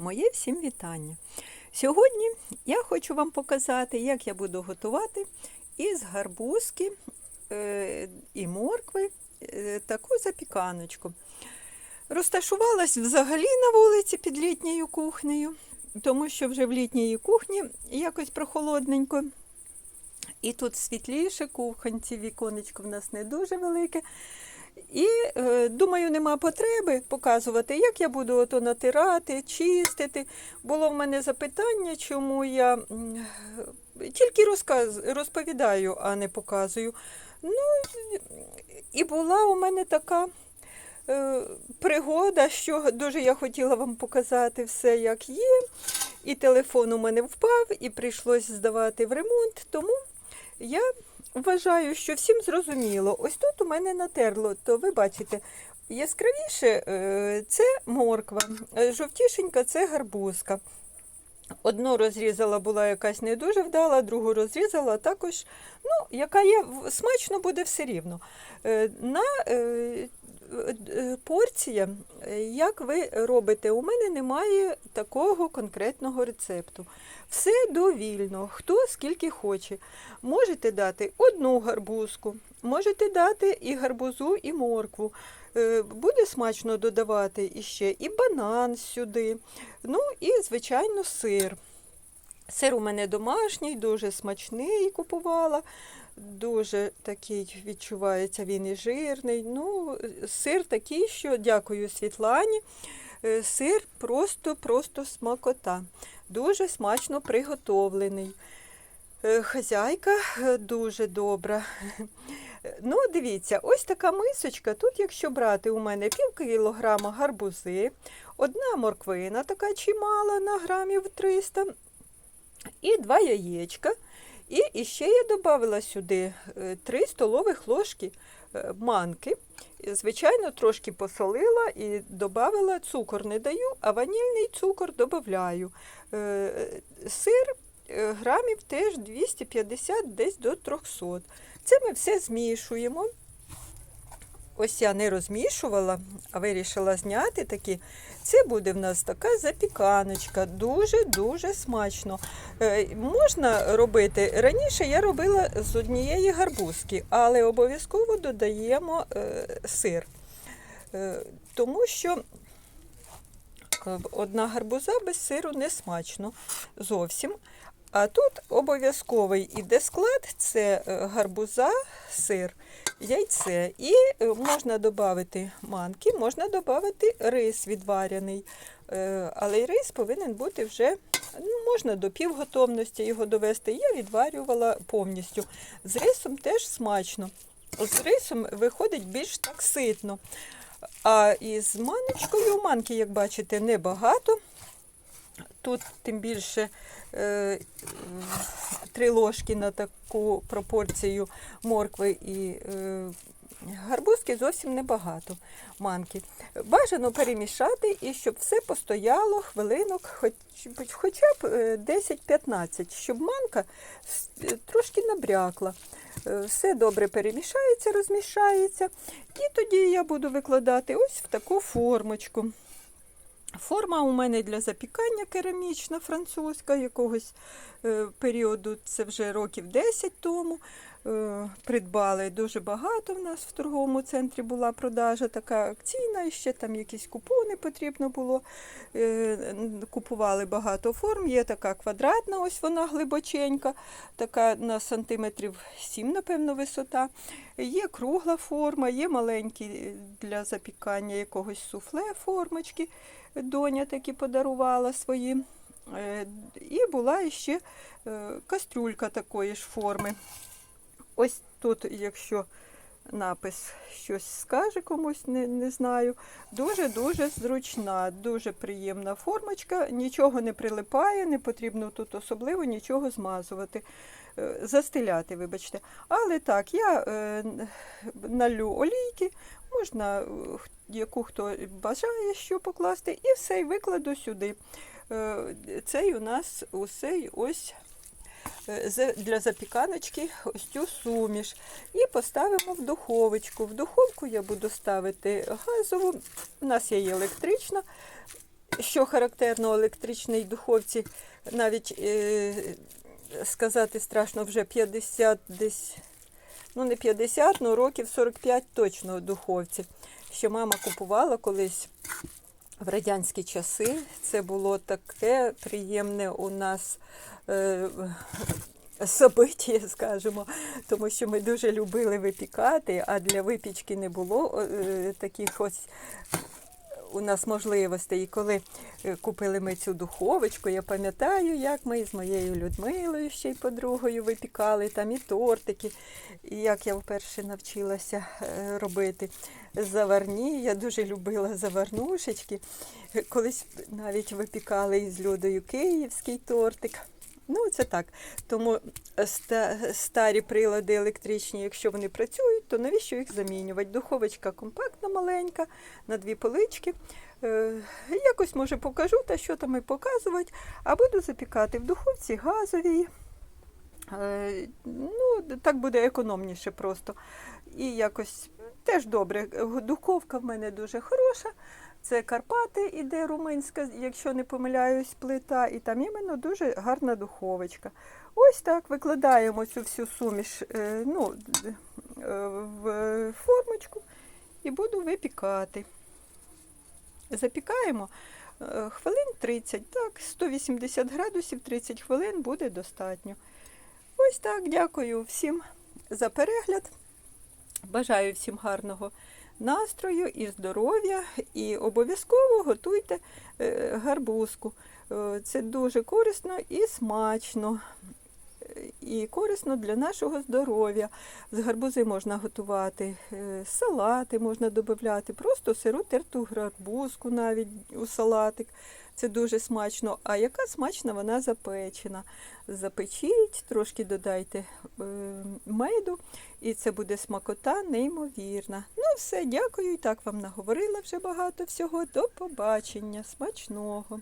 Моє всім вітання. Сьогодні я хочу вам показати, як я буду готувати із гарбузки е, і моркви е, таку запіканочку. Розташувалась взагалі на вулиці під літньою кухнею, тому що вже в літній кухні якось прохолодненько. І тут світліше, кухонці, віконечко в нас не дуже велике. І е, думаю, нема потреби показувати, як я буду ото натирати, чистити. Було в мене запитання, чому я тільки розказ, розповідаю, а не показую. Ну, і була у мене така е, пригода, що дуже я хотіла вам показати все, як є. І телефон у мене впав, і прийшлось здавати в ремонт. Тому я вважаю, що всім зрозуміло. Ось тут у мене натерло, то ви бачите, яскравіше е, це морква, е, жовтішенька це гарбузка. Одну розрізала була якась не дуже вдала, другу розрізала також, ну, яка є, смачно буде все рівно. Е, На порція, е, як ви робите, у мене немає такого конкретного рецепту. Все довільно, хто скільки хоче. Можете дати одну гарбузку, можете дати і гарбузу, і моркву. Е, Буде смачно додавати іще і банан сюди. Ну і, звичайно, сир. Сир у мене домашній, дуже смачний купувала. Дуже такий відчувається, він і жирний. Ну, сир такий, що дякую Світлані. Е, Сир просто-просто смакота. Дуже смачно приготовлений. Е, Хазяйка е, дуже добра. Ну, дивіться, ось така мисочка. Тут, якщо брати у мене пів кілограма гарбузи, одна морквина, така чимала на грамів 300, і два яєчка. І ще я додала сюди 3 столових ложки е, манки. Звичайно, трошки посолила і додала цукор не даю, а ванільний цукор додаю. Сир е, грамів теж 250 десь до 300. Це ми все змішуємо. Ось я не розмішувала, а вирішила зняти такі. Це буде в нас така запіканочка, дуже-дуже смачно. Е, можна робити. Раніше я робила з однієї гарбузки, але обов'язково додаємо е, сир. Е, тому що одна гарбуза без сиру не смачно зовсім. А тут обов'язковий іде склад: це е, гарбуза, сир, яйце. І е, можна додати манки, можна додати рис відварений. Е, Але рис повинен бути вже, ну, можна до півготовності його довести. Я відварювала повністю. З рисом теж смачно. З рисом виходить більш так ситно. А із маночкою, манки, як бачите, небагато. Тут тим більше е, три ложки на таку пропорцію моркви і е, гарбузки зовсім небагато манки. Бажано перемішати і щоб все постояло хвилинок, хоч, хоча б е, 10-15, щоб манка е, трошки набрякла. Е, Все добре перемішається, розмішається. І тоді я буду викладати ось в таку формочку. Форма у мене для запікання керамічна, французька, якогось е, періоду, це вже років 10 тому. Е, придбали дуже багато в нас в торговому центрі була продажа така акційна, ще там якісь купони потрібно було. Е, купували багато форм. Є така квадратна, ось вона глибоченька, така на сантиметрів 7, напевно, висота. Є кругла форма, є маленькі для запікання якогось суфле формочки. Доня таки подарувала свої. Е, І була ще кастрюлька такої ж форми. Ось тут, якщо напис щось скаже комусь, не, не знаю. Дуже-дуже зручна, дуже приємна формочка, нічого не прилипає, не потрібно тут особливо нічого змазувати, е, застеляти, вибачте. Але так, я е, налю олійки, можна е, яку хто бажає що покласти, і все, і викладу сюди. Е, Цей у нас усе ось для запіканочки ось цю суміш. І поставимо в духовочку. В духовку я буду ставити газову, у нас є електрична. що характерно електричній духовці, навіть е, сказати страшно вже 50 десь, ну не 50, ну років 45 точно у духовці. Що мама купувала колись в радянські часи. Це було таке приємне у нас. Е, Собиття, скажімо, тому що ми дуже любили випікати, а для випічки не було е, таких ось у нас можливостей. І коли е, купили ми цю духовочку, я пам'ятаю, як ми з моєю Людмилою ще й подругою випікали там і тортики, і як я вперше навчилася е, робити заварні. Я дуже любила заварнушечки. Колись навіть випікали із Людою київський тортик. Ну, це так. Тому старі прилади електричні, якщо вони працюють, то навіщо їх замінювати? Духовочка компактна, маленька, на дві полички. Е, якось може покажу та що там і показувати, а буду запікати в духовці газовій. Е, ну, так буде економніше просто. І якось теж добре. Духовка в мене дуже хороша. Це Карпати іде румунська, якщо не помиляюсь, плита, і там іменно дуже гарна духовочка. Ось так викладаємо цю всю суміш е, ну, е, в формочку і буду випікати. Запікаємо е, хвилин 30, так, 180 градусів, 30 хвилин буде достатньо. Ось так, дякую всім за перегляд. Бажаю всім гарного настрою і здоров'я. І обов'язково готуйте е, гарбузку. Е, Це дуже корисно і смачно. І корисно для нашого здоров'я. З гарбузи можна готувати е, салати, можна додати, просто сиру терту гарбузку навіть у салатик. Це дуже смачно. А яка смачна вона запечена. Запечіть, трошки додайте е, меду, і це буде смакота неймовірна. Ну все, дякую. І так вам наговорила вже багато всього. До побачення. Смачного!